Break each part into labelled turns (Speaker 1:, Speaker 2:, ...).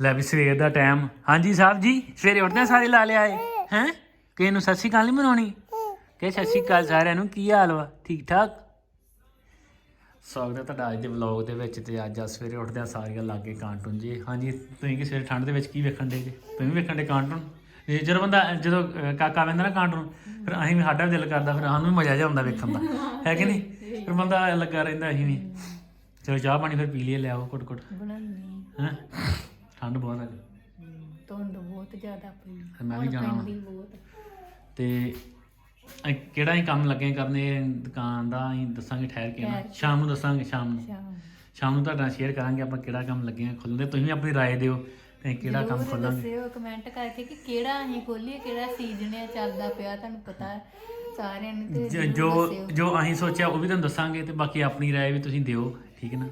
Speaker 1: ਲੈ ਵੀ ਸਵੇਰ ਦਾ ਟਾਈਮ ਹਾਂਜੀ ਸਾਹਿਬ ਜੀ ਸਵੇਰੇ ਉੱਠਦੇ ਸਾਰੇ ਲਾ ਲਿਆ ਏ ਹੈ? ਕਿਸੇ ਨੂੰ ਸਤਿ ਸ਼੍ਰੀ ਅਕਾਲ ਨਹੀਂ ਮਨਾਉਣੀ? ਕਿ ਸਤਿ ਸ਼੍ਰੀ ਅਕਾਲ ਸਾਰਿਆਂ ਨੂੰ ਕੀ ਹਾਲ ਵਾ? ਠੀਕ ਠਾਕ? ਸਵਾਗਤ ਹੈ ਤੁਹਾਡਾ ਅੱਜ ਦੇ ਵਲੌਗ ਦੇ ਵਿੱਚ ਤੇ ਅੱਜ ਆ ਸਵੇਰੇ ਉੱਠਦੇ ਆ ਸਾਰੀਆਂ ਲਾਗੇ ਕਾਰਟੂਨ ਜੀ। ਹਾਂਜੀ ਤੁਸੀਂ ਕਿ ਸਵੇਰੇ ਠੰਡ ਦੇ ਵਿੱਚ ਕੀ ਵੇਖਣ ਦੇ ਜੀ? ਤੁਸੀਂ ਵੀ ਵੇਖਣ ਦੇ ਕਾਰਟੂਨ ਇਹ ਜਦੋਂ ਬੰਦਾ ਜਦੋਂ ਅਹ, ਕਾਕਾ ਵੇਂਦਾ ਨਾ ਕਾਰਟੂਨ ਫਿਰ ਅਸੀਂ ਵੀ ਸਾਡਾ ਵੀ ਦਿਲ ਕਰਦਾ ਫਿਰ ਸਾਨੂੰ ਵੀ ਮਜ਼ਾ ਜਿਹਾ ਆਉਂਦਾ ਵੇਖਣ ਦਾ। ਹੈ ਕਿ ਨਹੀਂ? ਫਿਰ ਬੰਦਾ ਲੱਗਾ ਰਹਿੰਦਾ ਅਸੀਂ ਵੀ। ਚਲੋ ਚਾਹ ਪਾਣੀ ਫਿਰ ਪੀ ਲਈਏ ਲਿਆਓ ਕੁੱਟ ਕੁੱਟ
Speaker 2: ਬਣਾਉਣੀ
Speaker 1: ਹੈਂ? ਠੰਡ ਬਹੁਤ ਹੈ
Speaker 2: ਧੁੰਦ ਬਹੁਤ ਜ਼ਿਆਦਾ ਪਈ।
Speaker 1: ਹੈ। ਮੈਂ ਵੀ ਜਾਣਾ ਵਾ।
Speaker 2: ਪੈਂਦੀ ਬਹੁਤ।
Speaker 1: ਤੇ ਕਿਹੜਾ ਹੀ ਕੰਮ ਲੱਗੇ ਕਰਨੇ ਦੁਕਾਨ ਦਾ ਅਸੀਂ ਦੱਸਾਂਗੇ ਠਹਿਰ ਕੇ ਸ਼ਾਮ ਨੂੰ ਦੱਸਾਂਗੇ ਸ਼ਾਮ ਨੂੰ।
Speaker 2: ਸ਼ਾਮ
Speaker 1: ਨੂੰ। ਤੁਹਾਡਾ ਸ਼ੇਅਰ ਕਰਾਂਗੇ ਆਪਾਂ ਕਿਹੜਾ ਕੰਮ ਲੱਗੇ ਆ ਤੁਸੀਂ ਵੀ ਆਪਣੀ ਰਾਏ ਦਿਓ ਤੇ ਕਿਹੜਾ
Speaker 2: ਜ਼ਰੂਰ ਕੰਮ
Speaker 1: ਖੋਲਾਂਗੇ।
Speaker 2: ਦੱਸਿਓ ਕਮੈਂਟ ਕਰਕੇ ਕਿ ਕਿਹੜਾ ਅਸੀਂ ਖੋਲੀਏ ਕਿਹੜਾ ਸੀਜ਼ਨ ਹੈ ਚੱਲਦਾ ਪਿਆ ਤੁਹਾਨੂੰ ਪਤਾ ਸਾਰਿਆਂ ਨੂੰ
Speaker 1: ਜੋ ਜੋ ਅਸੀਂ ਸੋਚਿਆ ਉਹ ਵੀ ਤੁਹਾਨੂੰ ਦੱਸਾਂਗੇ ਤੇ ਬਾਕੀ ਆਪਣੀ ਰਾਏ ਵੀ ਤੁਸੀਂ ਦਿਓ ਠੀਕ ਹੈ ਨਾ?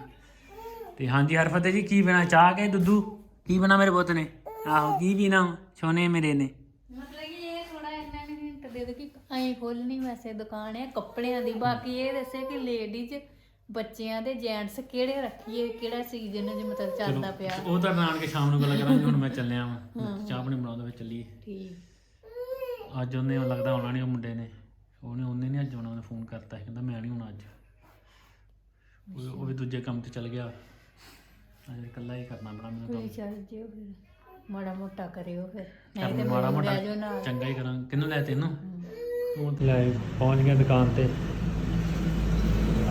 Speaker 1: ਤੇ ਹਾਂਜੀ ਹਰਫਤਿਹ ਜੀ ਕੀ ਬਣਾ ਚਾਹ ਕੇ ਦੁੱਧੂ? ਕੀ ਬਣਾ ਮੇਰੇ ਪੁੱਤ ਨੇ? ਆਹੋ ਕੀ ਪੀਣਾ ਸੋਨੇ ਮੇਰੇ ਨੇ।
Speaker 2: ਮਤਲਬ ਕਿ ਇਹ ਥੋੜਾ ਇਹਨਾਂ ਨੇ ਹਿੰਟ ਦੇ ਦਿਓ ਕਿ ਅਸੀਂ ਖੋਲਣੀ ਵੈਸੇ ਦੁਕਾਨ ਹੈ ਕੱਪੜਿਆਂ ਦੀ। ਬਾਕੀ ਇਹ ਦੱਸੇ ਕਿ ਲੇਡੀਜ਼ ਬੱਚਿਆਂ ਦੇ ਜੈਂਟਸ ਕਿਹੜੇ ਰੱਖੀਏ ਕਿਹੜਾ ਸੀਜ਼ਨ ਜੇ ਮਤਲਬ ਚੱਲਦਾ ਪਿਆ।
Speaker 1: ਉਹ ਤਾਂ ਆਣ ਕੇ ਸ਼ਾਮ ਨੂੰ ਗੱਲ ਕਰਾਂਗੇ ਹੁਣ ਮੈਂ ਚੱਲਿਆ ਵਾਂ। ਚਾਹ ਪਾਣੀ ਬਣਾਉਂਦਾ ਵਿੱਚ ਚੱਲੀਏ।
Speaker 2: ਠੀਕ।
Speaker 1: ਅੱਜ ਉਹਨੇ ਉਹ ਲੱਗਦਾ ਆਉਣਾ ਨਹੀਂ ਉਹ ਮੁੰਡੇ ਨੇ। ਉਹਨੇ ਉਹਨੇ ਨਹੀਂ ਅੱਜ ਆਉਣਾ ਉਹਨੇ ਫੋਨ ਕਰਤਾ ਸੀ। ਕਹਿੰਦਾ ਮੈਂ ਨਹੀਂ ਆਉਣਾ ਅੱਜ। ਉਹ ਉਹ ਵੀ ਦੂਜੇ ਕੰਮ ਤੇ ਚਲ ਗਿਆ। ਅੱਜ ਇਕੱਲਾ ਹੀ ਕਰਨਾ ਬਣਾ ਮੈਨੂੰ
Speaker 2: ਕੋਈ ਚੱਲ ਜਿਓ ਫਿਰ। ਮਾੜਾ ਮੋਟਾ ਕਰਿਓ ਫਿਰ। ਨਹੀਂ
Speaker 1: ਕੰਮ
Speaker 2: ਤੇ
Speaker 1: ਮਾੜਾ ਮੋਟਾ
Speaker 2: ਲੈ ਜਾਓ ਨਾਲ।
Speaker 1: ਚੰਗਾ ਹੀ ਕਰਾਂ ਕਿਹਨੂੰ ਲੈ ਤੈਨੂੰ? ਤੇ ਲੈ ਪਹੁੰਚ ਗਿਆ ਦੁਕਾਨ ਤੇ।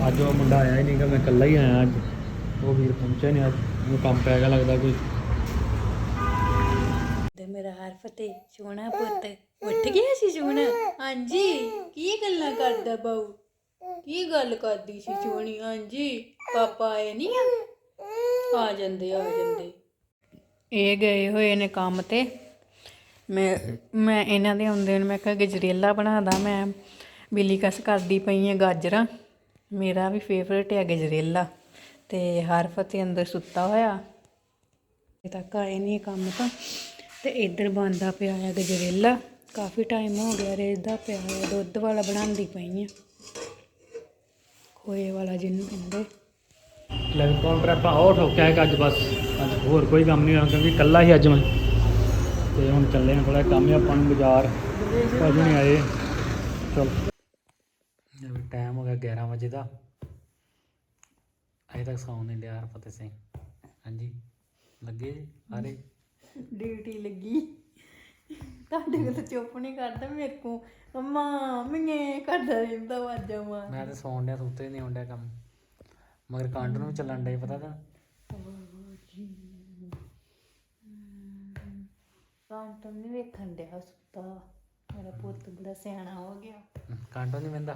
Speaker 1: ਅੱਜ ਉਹ ਮੁੰਡਾ ਆਇਆ ਹੀ ਨਹੀਂਗਾ ਮੈਂ ਇਕੱਲਾ ਹੀ ਆਇਆ ਅੱਜ। ਉਹ ਵੀਰ ਪਹੁੰਚਿਆ ਨਹੀਂ ਅੱਜ। ਉਹ ਕੰਮ ਪੈ ਗਿਆ ਲੱਗਦਾ ਕੋਈ।
Speaker 2: ਤੇ ਮੇਰਾ ਹਰ ਫਤਿਹ ਸੋਹਣਾ ਪੁੱਤ। ਉੱਠ ਗਿਆ ਸੀ ਸੋਹਣਾ? ਹਾਂਜੀ ਕੀ ਗੱਲਾਂ ਕਰਦਾ ਬਾਊ? ਕੀ ਗੱਲ ਕਰਦੀ ਸੀ ਸੋਹਣੀ? ਹਾਂਜੀ ਪਾਪਾ ਆਏ ਨਹੀਂ ਆ? ਆ ਜਾਂਦੇ ਆ ਜਾਂਦੇ। ਇਹ ਗਏ ਹੋਏ ਨੇ ਕੰਮ ਤੇ। ਮੈਂ ਮੈਂ ਇਹਨਾਂ ਦੇ ਆਉਂਦੇ ਨੂੰ ਮੈਂ ਕਿਹਾ ਗਜਰੇਲਾ ਬਣਾਦਾ ਮੈਂ। ਬਿੱਲੀ ਕਸ ਕਰਦੀ ਪਈ ਆ ਗਾਜਰਾਂ। ਮੇਰਾ ਵੀ ਫੇਵਰੇਟ ਹੈ ਗਜਰੇਲਾ। ਤੇ ਹਰ ਫਤਿਹ ਅੰਦਰ ਸੁੱਤਾ ਹੋਇਆ। ਅਜੇ ਤੱਕ ਆਏ ਨਹੀਂ ਕੰਮ ਤਾਂ। ਤੇ ਇੱਧਰ ਬੰਦਾ ਪਿਆ ਆ ਗਜਰੇਲਾ। ਕਾਫੀ ਟਾਈਮ ਹੋ ਗਿਆ ਰੇਜ਼ਦਾ ਪਿਆ ਹੈ ਦੁੱਧ ਵਾਲਾ ਬਣਾਉਂਦੀ ਪਈ ਆ। ਖੋਏ ਵਾਲਾ ਜਿਹਨੂੰ ਕਹਿੰਦੇ।
Speaker 1: ਲੈ ਕਾਊਂਟਰ ਆਪਾਂ ਉਹ ਠੋਕਿਆ ਹੈ ਅੱਜ ਬਸ। ਅੱਜ ਹੋਰ ਕੋਈ ਕੰਮ ਨਹੀਂ ਹੋਣਾ ਕਿਉਂਕਿ ਇਕੱਲਾ ਹੀ ਅੱਜ ਮੈਂ। ਤੇ ਹੁਣ ਚੱਲੇ ਹਾਂ ਥੋੜਾ ਕੰਮ ਹੈ ਆਪਾਂ ਨੂੰ ਬਾਜ਼ਾਰ। ਭਾਜੀ ਨਹੀਂ ਆਏ। ਚਲ। ਟਾਈਮ ਹੋ ਗਿਆ 11 ਵਜੇ ਦਾ। ਅਜੇ ਤੱਕ ਸੌਣ ਨਹੀਂ ਲਿਆ ਫਤਿਹ ਸਿੰਘ। ਹਾਂਜੀ। ਲੱਗੇ ਸਾਰੇ?
Speaker 2: ਡਿਊਟੀ ਲੱਗੀ। ਤੁਹਾਡੇ ਕੋਲ ਤਾਂ ਚੁੱਪ ਨਹੀਂ ਕਰਦਾ ਮੇਰੇ ਕੋ ਅੰਮਾ ਮੈਂ ਕਰਦਾ ਰਹਿੰਦਾ ਵਾਜਾਂ ਮਾਰ
Speaker 1: ਮੈਂ ਤਾਂ ਸੌਣ ਡਿਆ ਸੁੱਤੇ ਨਹੀਂ ਹੁੰਦਿਆ ਕੰਮ। ਮਗਰ ਕਾਂਡ ਨੂੰ ਵੀ ਚੱਲਣ ਡੇ ਪਤਾ ਤਾਂ।
Speaker 2: ਕਾਂਟਮ ਨਹੀਂ ਵੇਖਣ ਡਿਆ ਸੁੱਤਾ। ਮੇਰਾ ਪੁੱਤ ਬੜਾ ਸਿਆਣਾ ਹੋ ਗਿਆ।
Speaker 1: ਕਾਂਟੋ ਨਹੀਂ ਵੰਦਾ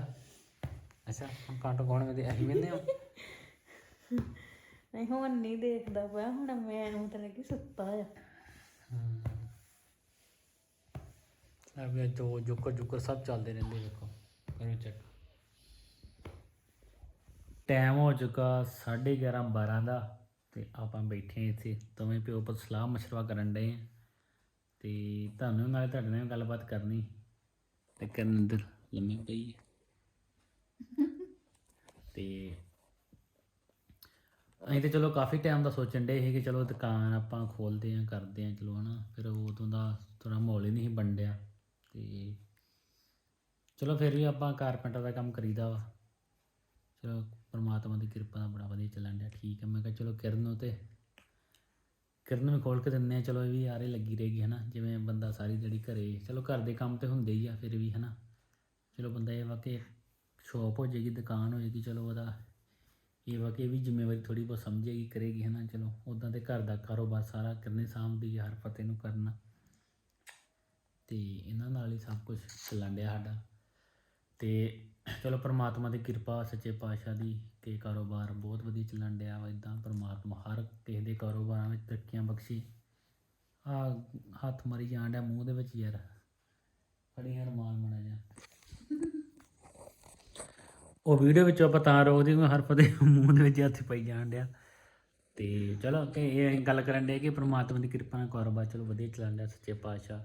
Speaker 1: ਅੱਛਾ ਹੁਣ ਕਾਂਟੋ ਕੌਣ ਵੇਂਦੇ ਅਸੀਂ ਵੇਂਦੇ ਹਾਂ।
Speaker 2: ਨਹੀਂ ਹੁਣ ਨਹੀਂ ਦੇਖਦਾ ਪਿਆ। ਹੁਣ ਮੈਂ ਮਤਲਬ ਕਿ ਸੁੱਤਾ ਆ।
Speaker 1: ਅਬੇ ਜੋ ਜੁਕਰ ਜੁਕਰ ਸਭ ਚੱਲਦੇ ਰਹਿੰਦੇ ਵੇਖੋ। ਕਰੋ ਚੈੱਕ ਟਾਈਮ ਹੋ ਚੁੱਕਾ 11:30 12 ਦਾ ਤੇ ਆਪਾਂ ਬੈਠੇ ਹਾਂ ਇੱਥੇ, ਦੋਵੇਂ ਪਿਓ ਪੁੱਤ ਸਲਾਹ ਮਸ਼ਵਰਾ ਕਰਨ ਡਏ ਆ ਤੇ ਤੁਹਾਨੂੰ ਨਾਲੇ ਤੁਹਾਡੇ ਨਾਲ ਗੱਲਬਾਤ ਕਰਨੀ ਤੇ ਕਰਨ ਅੰਦਰ ਲੰਮੇ ਪਈ ਹੈ। ਤੇ ਅਸੀਂ ਤੇ ਚਲੋ ਕਾਫੀ ਟਾਈਮ ਦਾ ਸੋਚਣ ਡੇ ਸੀ ਕਿ ਚਲੋ ਦੁਕਾਨ ਆਪਾਂ ਖੋਲਦੇ ਆਂ ਕਰਦੇ ਆਂ ਚਲੋ ਹਨਾ, ਫਿਰ ਉਦੋਂ ਦਾ ਥੋੜਾ ਮਾਹੌਲ ਹੀ ਨਹੀਂ ਸੀ ਬਣ ਡਿਆ ਤੇ ਚਲੋ ਫਿਰ ਵੀ ਆਪਾਂ ਕਾਰਪੈਂਟਰ ਦਾ ਕੰਮ ਕਰੀਦਾ ਵਾ। ਚਲੋ ਪਰਮਾਤਮਾ ਦੀ ਕਿਰਪਾ ਨਾਲ ਬੜਾ ਵਧੀਆ ਚੱਲਣ ਡਿਆ ਠੀਕ ਹੈ। ਮੈਂ ਕਿਹਾ ਚਲੋ ਕਿਰਨ ਨੂੰ ਤੇ ਕਿਰਨ ਨੂੰ ਵੀ ਖੋਲ ਕੇ ਦਿੰਨੇ ਆ ਚਲੋ ਇਹ ਵੀ ਯਾਰੇ ਲੱਗੀ ਰਹੇਗੀ ਹਨਾ ਜਿਵੇਂ ਬੰਦਾ ਸਾਰੀ ਜਿਹੜੀ ਘਰੇ ਚਲੋ ਘਰ ਦੇ ਕੰਮ ਤੇ ਹੁੰਦੇ ਹੀ ਆ ਫਿਰ ਵੀ ਹਨਾ ਚਲੋ ਬੰਦਾ ਇਹ ਵਾ ਕਿ ਸ਼ੋਪ ਹੋ ਜਾਏਗੀ ਦੁਕਾਨ ਹੋ ਜਾਏਗੀ ਚਲੋ ਉਹਦਾ ਇਹ ਵਾ ਕਿ ਇਹ ਵੀ ਜ਼ਿੰਮੇਵਾਰੀ ਥੋੜੀ ਬਹੁਤ ਸਮਝੇਗੀ ਕਰੇਗੀ ਹਨਾ ਚਲੋ ਉਦਾਂ ਤੇ ਘਰ ਦਾ ਕਾਰੋਬਾਰ ਸਾਰਾ ਕਰਨੇ ਸਾਂਭਦੀ ਆ, ਹਰ ਫਤਿਹ ਨੂੰ ਕਰਨਾ। ਤੇ ਇਹਨਾਂ ਨਾਲ ਹੀ ਸਭ ਕੁਝ ਚੱਲਣ ਡਿਆ ਸਾਡਾ। ਤੇ ਚਲੋ ਪ੍ਰਮਾਤਮਾ ਦੀ ਕਿਰਪਾ, ਸੱਚੇ ਪਾਤਸ਼ਾਹ ਦੀ ਕਿ ਕਾਰੋਬਾਰ ਬਹੁਤ ਵਧੀਆ ਚੱਲਣ ਡਿਆ ਵਾ ਇਦਾਂ ਪ੍ਰਮਾਤਮਾ ਹਰ ਕਿਸੇ ਦੇ ਕਾਰੋਬਾਰਾਂ ਵਿੱਚ ਤਰੱਕੀਆਂ ਬਖਸ਼ੀ। ਆ ਹੱਥ ਮਰੀ ਜਾਣ ਡਿਆ ਮੂੰਹ ਦੇ ਵਿੱਚ ਯਾਰ। ਫੜੀ ਹਰਮਾਨ ਮਣਾ ਜਾ ਉਹ ਵੀਡੀਓ ਵਿੱਚ ਆਪਾਂ ਤਾਂ ਰੋਕਦੇ ਹਾਂ ਹਰ ਪਦੇ ਮੂੰਹ ਦੇ ਵਿੱਚ ਹੱਥ ਪਈ ਜਾਣ ਡਿਆ। ਤੇ ਚਲੋ ਕਿ ਇਹ ਗੱਲ ਕਰਨ ਦੇ ਕਿ ਪ੍ਰਮਾਤਮਾ ਦੀ ਕਿਰਪਾ ਨਾਲ ਕਾਰੋਬਾਰ ਚਲੋ ਵਧੀਆ ਚੱਲਣ ਡਿਆ ਸੱਚੇ ਪਾਤਸ਼ਾਹ।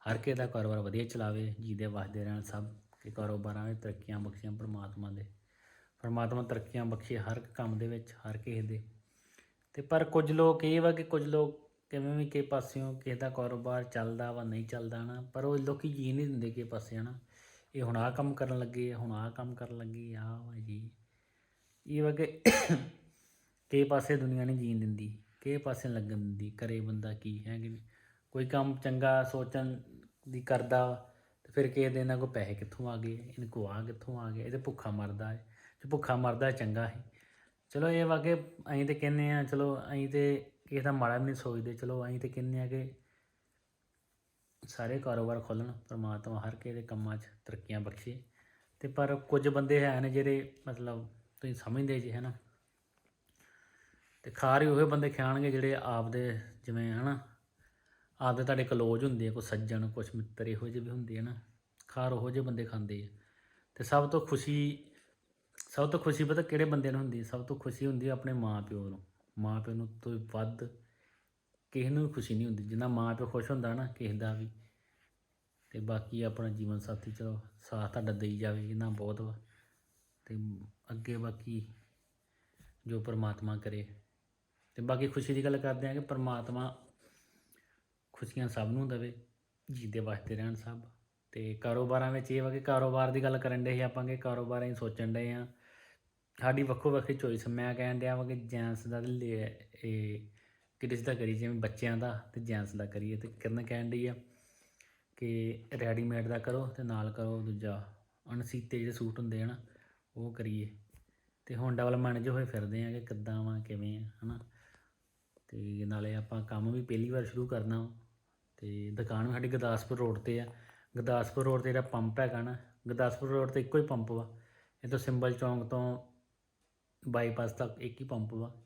Speaker 1: ਹਰ ਕਿਸੇ ਦਾ ਕਾਰੋਬਾਰ ਵਧੀਆ ਚਲਾਵੇ ਜੀਦੇ ਵਸਦੇ ਰਹਿਣ ਸਭ। ਕਿ ਕਾਰੋਬਾਰਾਂ ਵਿੱਚ ਤਰੱਕੀਆਂ ਬਖਸ਼ੀਆਂ ਪਰਮਾਤਮਾ ਦੇ। ਪਰਮਾਤਮਾ ਤਰੱਕੀਆਂ ਬਖਸ਼ੇ ਹਰ ਇੱਕ ਕੰਮ ਦੇ ਵਿੱਚ ਹਰ ਕਿਸੇ ਦੇ। ਤੇ ਪਰ ਕੁਝ ਲੋਕ ਇਹ ਵਾ ਕਿ ਕੁਝ ਲੋਕ ਕਿਵੇਂ ਵੀ ਕਿਸੇ ਪਾਸਿਓਂ ਕਿਸੇ ਦਾ ਕਾਰੋਬਾਰ ਚੱਲਦਾ ਵਾ ਨਹੀਂ ਚੱਲਦਾ ਨਾ ਪਰ ਉਹ ਲੋਕੀ ਜੀ ਨਹੀਂ ਦਿੰਦੇ ਕਿਸੇ ਪਾਸੇ ਹਨਾ। ਇਹ ਹੁਣ ਆਹ ਕੰਮ ਕਰਨ ਲੱਗੇ ਆ ਹੁਣ ਆਹ ਕੰਮ ਕਰਨ ਲੱਗੇ ਆ ਵਾ ਜੀ। ਇਹ ਵਾ ਕਿ ਕਿਸੇ ਪਾਸੇ ਦੁਨੀਆ ਨਹੀਂ ਜੀਣ ਦਿੰਦੀ ਕਿਸੇ ਪਾਸੇ ਨੀ ਲੱਗਣ ਦਿੰਦੀ ਕਰੇ ਬੰਦਾ ਕੀ ਹੈ ਕਿ ਕੋਈ ਕੰਮ ਚੰਗਾ ਸੋਚਣ ਦੀ ਕਰਦਾ ਵਾ, ਫਿਰ ਕਿਸੇ ਦੇ ਇਹਨਾਂ ਕੋ ਪੈਸੇ ਕਿੱਥੋਂ ਆ ਗਏ? ਇਹਨਾਂ ਕੋ ਆ ਕਿੱਥੋਂ ਆ ਗਏ ਇਹਦੇ ਭੁੱਖਾ ਮਰਦਾ ਹੈ। ਜੇ ਭੁੱਖਾ ਮਰਦਾ ਚੰਗਾ ਹੈ। ਚਲੋ ਇਹ ਵਾ ਕਿ ਅਸੀਂ ਤੇ ਕਹਿੰਦੇ ਆ ਚਲੋ ਅਸੀਂ ਤੇ ਕਿਸੇ ਦਾ ਮਾੜਾ ਵੀ ਨਹੀਂ ਸੋਚਦੇ। ਚਲੋ ਅਸੀਂ ਤੇ ਕਹਿੰਦੇ ਆ ਕਿ ਸਾਰੇ ਕਾਰੋਬਾਰ ਖੋਲਣ ਪਰਮਾਤਮਾ ਹਰ ਕਿਸੇ ਦੇ ਕੰਮਾਂ 'ਚ ਤਰੱਕੀਆਂ ਬਖਸ਼ੇ। ਤੇ ਪਰ ਕੁਝ ਬੰਦੇ ਹੈ ਨੇ ਜਿਹੜੇ ਮਤਲਬ ਤੁਸੀਂ ਸਮਝਦੇ ਜੇ, ਹਨਾ? ਤੇ ਹੀ ਉਹੇ ਬੰਦੇ ਖਾਣਗੇ ਜਿਹੜੇ ਆਪਦੇ ਜਿਵੇਂ, ਹਨਾ? ਆਪਦੇ ਤੁਹਾਡੇ ਕਲੋਜ ਹੁੰਦੇ ਆ, ਕੋਈ ਸੱਜਣ ਕੁਝ ਮਿੱਤਰ ਇਹੋ ਜਿਹੇ ਵੀ ਹੁੰਦੇ ਆ ਨਾ ਖਾਰ ਉਹੋ ਜਿਹੇ ਬੰਦੇ ਖਾਂਦੇ ਆ। ਤੇ ਸਭ ਤੋਂ ਖੁਸ਼ੀ, ਸਭ ਤੋਂ ਖੁਸ਼ੀ ਪਤਾ ਕਿਹੜੇ ਬੰਦੇ ਨੂੰ ਹੁੰਦੀ ਸਭ ਤੋਂ ਖੁਸ਼ੀ ਹੁੰਦੀ ਆਪਣੇ ਮਾਂ ਪਿਓ ਨੂੰ। ਮਾਂ ਪਿਓ ਨੂੰ ਤੋਂ ਵੱਧ ਕਿਸੇ ਨੂੰ ਵੀ ਖੁਸ਼ੀ ਨਹੀਂ ਹੁੰਦੀ। ਜਿੰਨਾ ਮਾਂ ਪਿਓ ਖੁਸ਼ ਹੁੰਦਾ ਨਾ, ਕਿਸੇ ਦਾ ਵੀ। ਤੇ ਬਾਕੀ ਆਪਣਾ ਜੀਵਨ ਸਾਥੀ, ਚਲੋ ਸਾਥ ਤੁਹਾਡਾ ਦੇਈ ਜਾਵੇ ਇਹਨਾਂ ਬਹੁਤ ਵਾ। ਤੇ ਅੱਗੇ ਬਾਕੀ ਜੋ ਪਰਮਾਤਮਾ ਕਰੇ। ਤੇ ਬਾਕੀ ਖੁਸ਼ੀ ਦੀ ਗੱਲ ਕਰਦੇ ਆ ਕਿ ਪਰਮਾਤਮਾ ਖੁਸ਼ੀਆਂ ਸਭ ਨੂੰ ਦੇਵੇ, ਜੀਦੇ ਵਾਸਤੇ ਰਹਿਣ ਸਭ। ਤੇ ਕਾਰੋਬਾਰਾਂ ਵਿੱਚ ਇਹ ਵਾ ਕਿ ਕਾਰੋਬਾਰ ਦੀ ਗੱਲ ਕਰਨ ਦੇ ਸੀ ਆਪਾਂ ਕਿ ਕਾਰੋਬਾਰਾਂ ਹੀ ਸੋਚਣ ਦੇ ਆ। ਸਾਡੀ ਵੱਖੋ ਵੱਖਰੀ ਚੋਇਸ ਮੈਂ ਕਹਿਣ ਡਿਆ ਵਾ ਕਿ ਜੈਂਸ ਦਾ ਤੇ ਇਹ ਕਿਡਸ ਦਾ ਕਰੀ ਜਿਵੇਂ ਬੱਚਿਆਂ ਦਾ ਤੇ ਜੈਂਸ ਦਾ ਕਰੀਏ। ਤੇ ਕਿਰਨ ਕਹਿਣ ਡਈ ਆ ਕਿ ਰੈਡੀਮੇਡ ਦਾ ਕਰੋ ਤੇ ਨਾਲ ਕਰੋ ਦੂਜਾ। ਅਣਸੀਤੇ ਜਿਹੜੇ ਸੂਟ ਹੁੰਦੇ ਆ ਨਾ, ਉਹ ਕਰੀਏ। ਤੇ ਹੁਣ ਡਬਲ ਮੈਨੇਜ ਹੋਏ ਫਿਰਦੇ ਆ ਕਿ ਕਿੱਦਾਂ ਵਾ, ਕਿਵੇਂ ਆ, ਹਨਾ। ਤੇ ਨਾਲੇ ਆਪਾਂ ਕੰਮ ਵੀ ਪਹਿਲੀ ਵਾਰ ਸ਼ੁਰੂ ਕਰਨਾ ਵਾ। ਤੇ ਦੁਕਾਨ ਵੀ ਸਾਡੀ ਗੁਰਦਾਸਪੁਰ ਰੋਡ ਤੇ ਆ। ਗੁਰਦਾਸਪੁਰ ਰੋਡ ਤੇ ਜਿਹੜਾ ਪੰਪ ਹੈਗਾ ਨਾ, ਗੁਰਦਾਸਪੁਰ ਰੋਡ ਤੇ ਇੱਕੋ ਹੀ ਪੰਪ ਵਾ। ਇਹ ਤੋਂ ਸਿੰਬਲ ਚੌਂਕ ਤੋਂ ਬਾਈਪਾਸ ਤੱਕ ਇੱਕ ਹੀ ਪੰਪ ਵਾ।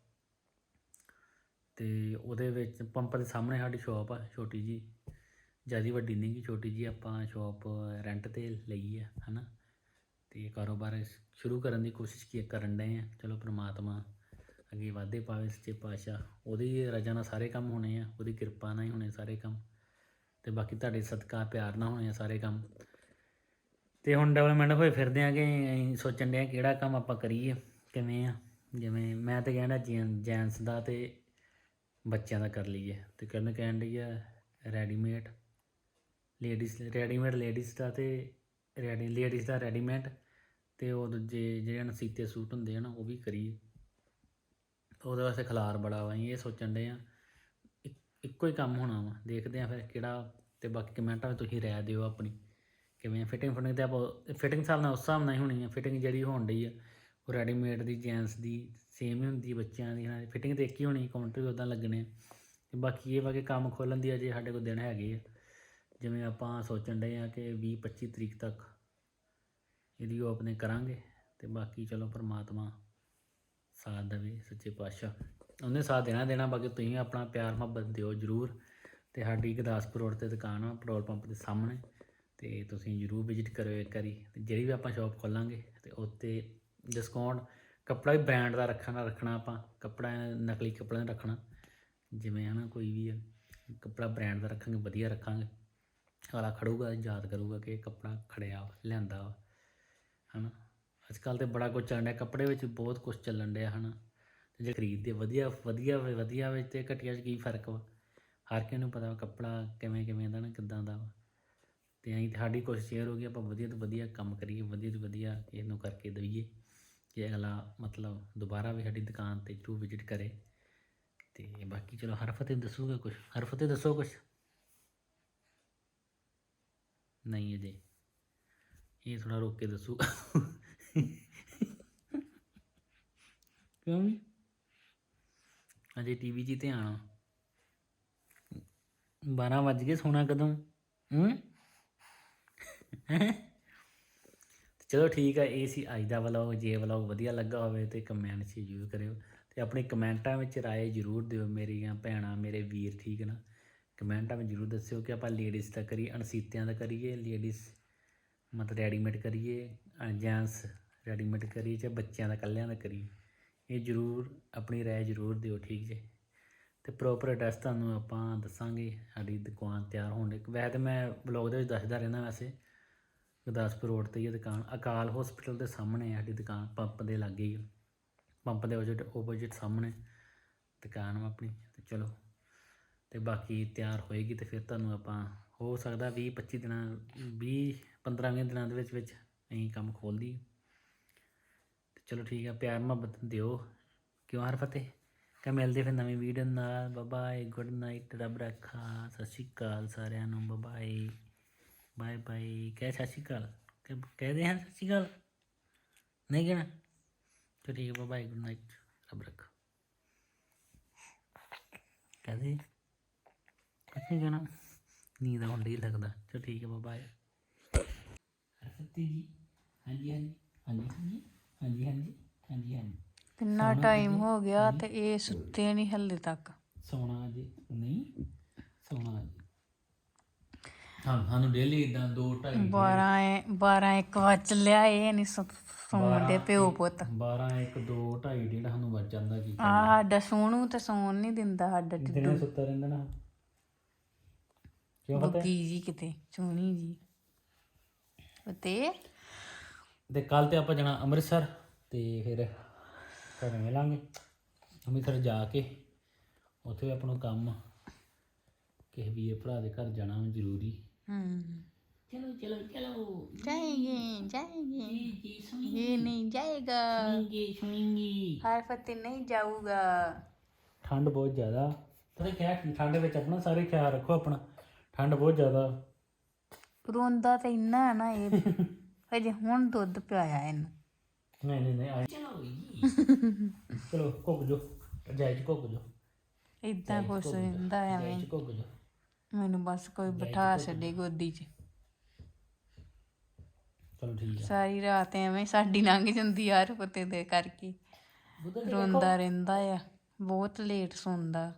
Speaker 1: ਤੇ ਉਹਦੇ ਵਿੱਚ ਪੰਪ ਦੇ ਸਾਹਮਣੇ ਸਾਡੀ ਸ਼ਾਪ ਆ, ਛੋਟੀ ਜੀ ਜ਼ਿਆਦਾ ਵੱਡੀ ਨਹੀਂ ਕਿ ਛੋਟੀ ਜੀ ਆਪਾਂ ਸ਼ਾਪ ਰੈਂਟ ਤੇ ਲਈ ਆ, ਹਨਾ। ਤੇ ਕਾਰੋਬਾਰ ਸ਼ੁਰੂ ਕਰਨ ਦੀ ਕੋਸ਼ਿਸ਼ ਕੀ ਕਰਨ ਡਏ ਆ। ਚਲੋ ਪ੍ਰਮਾਤਮਾ ਅੱਗੇ ਵਾਧੇ ਪਾਵੇ ਸੱਚੇ ਪਾਤਸ਼ਾਹ। ਉਹਦੀ ਰਜ਼ਾ ਨਾਲ ਸਾਰੇ ਕੰਮ ਹੋਣੇ ਆ, ਉਹਦੀ ਕਿਰਪਾ ਨਾਲ ਹੀ ਹੋਣੇ ਸਾਰੇ ਕੰਮ। ਤੇ ਬਾਕੀ ਤੁਹਾਡੇ ਸਦਕਾ ਪਿਆਰ ਨਾਲ ਹੋਣੇ ਆ ਸਾਰੇ ਕੰਮ। ਤੇ ਹੁਣ ਡਿਵੈਲਪਮੈਂਟ ਹੋਏ ਫਿਰਦੇ ਆ ਕਿ ਅਸੀਂ ਸੋਚਣ ਡਏ ਆ ਕਿਹੜਾ ਕੰਮ ਆਪਾਂ ਕਰੀਏ, ਕਿਵੇਂ ਆ। ਜਿਵੇਂ ਮੈਂ ਤੇ ਕਹਿਣਾ ਜੈਂਟਸ ਦਾ ਤੇ ਬੱਚਿਆਂ ਦਾ ਕਰ ਲਈਏ। ਤੇ ਕਰਨ ਕਹਿਣ ਡਈ ਆ ਰੈਡੀਮੇਡ ਲੇਡੀਜ਼ ਰੈਡੀਮੇਡ ਲੇਡੀਜ਼ ਦਾ ਤੇ ਰੈਡੀ ਲੇਡੀਜ਼ ਦਾ ਰੈਡੀਮੇਡ ਤੇ ਉਹ ਦੂਜੇ ਜਿਹੜੇ ਨਸੀਤੇ ਸੂਟ ਹੁੰਦੇ ਆ ਨਾ, ਉਹ ਵੀ ਕਰੀਏ। ਉਹਦੇ ਵਾਸਤੇ ਖਲਾਰ ਬੜਾ ਵਾ, ਅਸੀਂ ਇਹ ਸੋਚਣ ਦੇ ਆ ਇੱਕੋ ਹੀ ਕੰਮ ਹੋਣਾ ਵਾ, ਦੇਖਦੇ ਆ ਫਿਰ ਕਿਹੜਾ ਤੇ ਬਾਕੀ ਕਮੈਂਟਾਂ ਵਿੱਚ ਤੁਸੀਂ ਰਾਏ ਦਿਓ ਆਪਣੀ, ਕਿਵੇਂ ਫਿਟਿੰਗ ਫੁਟਿੰਗ ਤੇ ਆਪਾਂ ਫਿਟਿੰਗ ਹਿਸਾਬ ਨਾਲ ਉਸ ਹਿਸਾਬ ਨਾਲ ਹੀ ਹੋਣੀ ਆ ਫਿਟਿੰਗ ਜਿਹੜੀ ਹੋਣ ਡਈ ਆ, ਉਹ ਰੈਡੀਮੇਡ ਦੀ ਜੈਂਟਸ ਦੀ ਸੇਮ ਹੀ ਹੁੰਦੀ ਬੱਚਿਆਂ ਦੀ ਨਾਲ ਫਿਟਿੰਗ ਤੇ ਇੱਕ ਹੀ ਹੋਣੀ ਕਾਊਂਟਰ ਵੀ ਉਦਾਂ ਲੱਗਣੇ ਆ, ਤੇ ਬਾਕੀ ਇਹ ਵਾ ਕਿ ਕੰਮ ਖੋਲਣ ਦੀ ਅਜੇ ਸਾਡੇ ਕੋਲ ਦਿਨ ਹੈਗੇ ਆ, ਜਿਵੇਂ ਆਪਾਂ ਸੋਚਣ ਡਏ ਆ ਕਿ 20 25 ਤਰੀਕ ਤੱਕ ਇਹਦੀ ਉਹ ਆਪਣੇ ਕਰਾਂਗੇ, ਤੇ ਬਾਕੀ ਚਲੋ ਪਰਮਾਤਮਾ ਸਾਥ ਦੇਵੇ, ਸੱਚੇ ਪਾਤਸ਼ਾਹ। ਉਹਨੇ ਸਾਥ ਦੇਣਾ ਦੇਣਾ ਬਾਕੀ ਤੁਸੀਂ ਆਪਣਾ ਪਿਆਰ ਮੁਹੱਬਤ ਦਿਓ ਜਰੂਰ। ਤੇ ਸਾਡੀ ਗੁਰਦਾਸਪੁਰ ਰੋਡ ਤੇ ਦੁਕਾਨ ਆ ਪੈਟਰੋਲ ਪੰਪ ਦੇ ਸਾਹਮਣੇ। ਤੇ ਤੁਸੀਂ ਜਰੂਰ ਵਿਜ਼ਿਟ ਕਰਿਓ ਇੱਕ ਵਾਰੀ। ਤੇ ਜਿਹੜੀ ਵੀ ਆਪਾਂ ਸ਼ਾਪ ਖੋਲਾਂਗੇ ਤੇ ਉੱਤੇ ਡਿਸਕਾਊਂਟ ਕੱਪੜਾ ਵੀ ਬ੍ਰਾਂਡ ਦਾ ਰੱਖਣਾ ਰੱਖਣਾ ਆਪਾਂ। ਕੱਪੜਾ ਨਕਲੀ ਕੱਪੜਾ ਨਹੀਂ ਰੱਖਣਾ। ਜਿਵੇਂ ਹਨਾ ਕੋਈ ਵੀ ਹੈ ਕੱਪੜਾ ਬ੍ਰਾਂਡ ਦਾ ਰੱਖਾਂਗੇ ਵਧੀਆ ਰੱਖਾਂਗੇ। ਅਗਲਾ ਖੜੂਗਾ ਯਾਦ ਕਰੂਗਾ ਕਿ ਇਹ ਕੱਪੜਾ ਖੜਿਆ ਵਾ, ਲਿਆਂਦਾ ਵਾ। ਹਨਾ? ਅੱਜ ਕੱਲ ਤੇ ਬੜਾ ਕੁਝ ਚੱਲਣ ਡਿਆ ਕੱਪੜੇ ਵਿੱਚ ਬਹੁਤ ਕੁਝ ਚੱਲਣ ਡਿਆ ਹਨਾ? ਤੇ ਜੇ ਖਰੀਦਦੇ ਵਧੀਆ ਵਧੀਆ ਵਾ- ਵਧੀਆ ਵਿੱਚ ਤੇ ਘਟੀਆ 'ਚ ਕੀ ਫ਼ਰਕ ਵਾ? ਹਰ ਕਿਸੇ ਨੂੰ ਪਤਾ ਵਾ ਕੱਪੜਾ ਕਿਵੇਂ ਕਿਵੇਂ ਦਾ ਨਾ, ਕਿੱਦਾਂ ਦਾ ਵਾ। ਤੇ ਅਸੀਂ ਸਾਡੀ ਕੋਸ਼ਿਸ਼ ਹੋ ਗਈ ਆਪਾਂ ਵਧੀਆ ਤੋਂ ਵਧੀਆ ਕੰਮ ਕਰੀਏ, ਵਧੀਆ ਤੋਂ ਵਧੀਆ ਇਹਨੂੰ ਕਰਕੇ ਦਈਏ, ਕਿ ਅਗਲਾ ਮਤਲਬ ਦੁਬਾਰਾ ਵੀ ਸਾਡੀ ਦੁਕਾਨ ਤੇ ਜਰੂਰ ਵਿਜ਼ਿਟ ਕਰੇ। ਤੇ ਬਾਕੀ ਚਲੋ ਹਰਫਤੇ ਦੱਸੂਗਾ ਕੁਝ ਹਰਫਤੇ ਦੱਸੋ ਕੁਝ ਨਹੀਂ ਅਜੇ। ਇਹ ਥੋੜਾ ਰੋਕ ਕੇ ਦੱਸੂ। ਕਿਉਂ ਵੀ? ਅਜੇ ਟੀਵੀ 'ਚ ਹੀ ਧਿਆਨ ਆ। 12 ਵੱਜ ਗਏ ਸੋਣਾ ਕਦੋਂ? ਹੂੰ? ਚਲੋ ਠੀਕ ਹੈ ਇਹ ਸੀ ਅੱਜ ਦਾ ਵਲੌਗ ਜੇ ਵਲੌਗ ਵਧੀਆ ਲੱਗਾ ਹੋਵੇ ਤੇ ਕਮੈਂਟ 'ਚ ਜ਼ਰੂਰ ਕਰਿਓ ਤੇ ਆਪਣੇ ਕਮੈਂਟਾਂ ਵਿੱਚ ਰਾਏ ਜ਼ਰੂਰ ਦਿਓ ਮੇਰੀਆਂ ਭੈਣਾਂ, ਮੇਰੇ ਵੀਰ ਠੀਕ ਨਾ। ਕਮੈਂਟਾਂ ਵਿੱਚ ਜ਼ਰੂਰ ਦੱਸਿਓ ਕਿ ਆਪਾਂ ਲੇਡੀਜ਼ ਦਾ ਕਰੀਏ, ਅਣਸੀਤਿਆਂ ਦਾ ਕਰੀਏ ਲੇਡੀਜ਼ ਮਤਲਬ ਰੈਡੀਮੇਡ ਕਰੀਏ ਜੈਂਟਸ ਰੈਡੀਮੇਡ ਕਰੀਏ ਜਾਂ ਬੱਚਿਆਂ ਦਾ ਕੱਲਿਆਂ ਦਾ ਕਰੀਏ। ਇਹ ਜ਼ਰੂਰ, ਆਪਣੀ ਰਾਏ ਜ਼ਰੂਰ ਦਿਓ, ਠੀਕ ਜੇ? ਤੇ ਪ੍ਰੋਪਰ ਐਡਰੈਸ ਤੁਹਾਨੂੰ ਆਪਾਂ ਦੱਸਾਂਗੇ, ਸਾਡੀ ਦੁਕਾਨ ਤਿਆਰ ਹੋਣ ਦੇ ਵੈਸੇ ਤਾਂ ਮੈਂ ਬਲੌਗ ਦੇ ਵਿੱਚ ਦੱਸਦਾ ਰਹਿੰਦਾ ਵੈਸੇ। ਗੁਰਦਾਸਪੁਰ ਰੋਡ ਤੇ ਹੀ ਇਹ ਦੁਕਾਨ, ਅਕਾਲ ਹਸਪੀਟਲ ਦੇ ਸਾਹਮਣੇ ਸਾਡੀ ਦੁਕਾਨ ਪੰਪ ਦੇ ਲਾਗੇ ਹੀ ਆ। ਪੰਪ ਦੇ opposite opposite ਸਾਹਮਣੇ ਦੁਕਾਨ ਵਾ ਆਪਣੀ, ਤੇ ਚਲੋ। ਤੇ ਬਾਕੀ ਤਿਆਰ ਹੋਏਗੀ ਤੇ ਫਿਰ ਤੁਹਾਨੂੰ ਆਪਾਂ, ਹੋ ਸਕਦਾ 20 25 ਦਿਨਾਂ 20 15 ਵੀਹ ਦਿਨਾਂ ਦੇ ਵਿੱਚ ਵਿੱਚ ਅਸੀਂ ਕੰਮ ਖੋਲ ਦਈਏ। ਚਲੋ ਠੀਕ ਆ, ਪਿਆਰ ਮੁਹੱਬਤ ਦਿਓ। ਕਿਉਂ ਹਰ ਫਤਿਹ? ਕਾ ਮਿਲਦੇ ਫਿਰ ਨਵੀਂ ਵੀਡੀਓ ਨਾਲ। ਬਾਏ ਗੁੱਡ ਨਾਈਟ ਰੱਬ ਰੱਖਾ। ਸਤਿ ਸ਼੍ਰੀ ਅਕਾਲ ਸਾਰਿਆਂ ਨੂੰ ਬਾਏ ਬਾਏ ਬਾਏ ਕਹਿ ਸਤਿ ਸ਼੍ਰੀ ਅਕਾਲ? ਕਹਿ- ਕਹਦੇ ਹਾਂ ਸਤਿ ਸ਼੍ਰੀ ਅਕਾਲ? ਨਹੀਂ ਕਹਿਣਾ? ਚਲੋ ਠੀਕ ਹੈ ਬਾਏ ਗੁੱਡ ਨਾਈਟ ਰੱਬ ਰੱਖਾ। ਕਹਦੇ? ਕੁਛ ਨਹੀਂ ਨੀਂਦ ਆਉਣ ਡਈ ਲੱਗਦਾ। ਚਲੋ ਠੀਕ ਹੈ ਬਾਏ ਹਰਫਤੀ ਜੀ। ਹਾਂਜੀ ਹਾਂਜੀ। ਹਾਂਜੀ ਹਾਂਜੀ। ਹਾਂਜੀ ਹਾਂਜੀ ਹਾਂਜੀ ਹਾਂਜੀ।
Speaker 2: ਕਿੰਨਾ ਟਾਈਮ ਹੋ ਗਿਆ ਤੇ ਇਹ ਸੁੱਤੇ ਨਹੀਂ ਹੱਲੇ ਤੱਕ।
Speaker 1: ਸੌਣਾ ਜੀ। ਨਹੀਂ ਸੌਣਾ ਜੀ। ਹਾਂ ਸਾਨੂੰ ਡੇਲੀ ਇਦਾਂ 2 2.5
Speaker 2: 12 12 1 ਵਜ ਲਿਆ ਇਹ ਨਹੀਂ ਸੌਣ ਦੇ ਪਿਓ ਪੁੱਤ।
Speaker 1: 12 1 2 2.5 ਡੇਢ ਸਾਨੂੰ ਵੱਜ ਜਾਂਦਾ ਕੀ
Speaker 2: ਆ ਸਾਡਾ ਸੋਹਣੂ ਤੇ ਸੌਣ ਨਹੀਂ ਦਿੰਦਾ ਸਾਡਾ
Speaker 1: ਦਿਨੇ ਸੁੱਤਾ ਰਹਿੰਦਾ ਨਾ? ਕਿਉਂ ਪਤਾ?
Speaker 2: ਬੱਗੀ ਜੀ ਕਿਤੇ ਸੋਹਣੀ ਜੀ। ਤੇ
Speaker 1: ਤੇ ਕੱਲ ਤੇ ਆਪਾਂ ਜਾਣਾ ਅੰਮ੍ਰਿਤਸਰ ਤੇ ਫਿਰ ਘਰ ਮਿਲਾਂਗੇ। ਅੰਮ੍ਰਿਤਸਰ ਜਾ ਕੇ ਉੱਥੇ ਵੀ ਆਪਣਾ ਕੰਮ ਕਿਸੇ ਵੀ ਭਰਾ ਦੇ ਘਰ ਜਾਣਾ ਵਾ ਜ਼ਰੂਰੀ।
Speaker 2: ਹਮ
Speaker 1: ਚਲੋ ਚਲੋ ਚਲੋ।
Speaker 2: ਜਾਏਗੇ ਜਾਏਗੇ।
Speaker 1: ਜੀ
Speaker 2: ਇਹ ਨਹੀਂ ਜਾਏਗਾ।
Speaker 1: ਸੁਣੀਂਗੇ ਸੁਣੀਂਗੇ।
Speaker 2: ਹਰ ਫਤੇ ਨਹੀਂ ਜਾਊਗਾ।
Speaker 1: ਠੰਡ ਬਹੁਤ ਜ਼ਿਆਦਾ। ਪਤਾ ਕਿਆ ਠੰਡ ਵਿੱਚ ਆਪਣਾ ਸਾਰੇ ਖਿਆਲ ਰੱਖੋ ਆਪਣਾ। ਠੰਡ ਬਹੁਤ ਜ਼ਿਆਦਾ।
Speaker 2: ਰੋਂਦਾ ਤੇ ਇੰਨਾ ਹੈ ਨਾ ਇਹ। ਹਜੇ ਹੁਣ ਦੁੱਧ ਪਿਆਇਆ ਇਹਨੂੰ।
Speaker 1: ਨਹੀਂ ਨਹੀਂ ਨਹੀਂ ਆਏ ਚਲੋ ਜੀ। ਚਲੋ ਜੋ ਜਾਇ ਚ ਘੁੱਗ ਜੋ
Speaker 2: ਇਦਾਂ ਕੁਛ ਰਹਿੰਦਾ ਐਵੇਂ।
Speaker 1: ਜਾਇ ਚ ਘੁੱਗ ਜੋ
Speaker 2: ਮੈਨੂੰ ਬਸ ਕੋਈ ਬਿਠਾ ਛੱਡੇ ਗੋਦੀ 'ਚ।
Speaker 1: ਚਲੋ ਠੀਕ
Speaker 2: ਸਾਰੀ ਰਾਤ ਐਵੇਂ ਸਾਡੀ ਲੰਘ ਜਾਂਦੀ ਯਾਰ ਪਤੇ ਦੇ ਕਰਕੇ। ਰੋਂਦਾ ਰਹਿੰਦਾ ਆ। ਬਹੁਤ ਲੇਟ ਸੌਂਦਾ।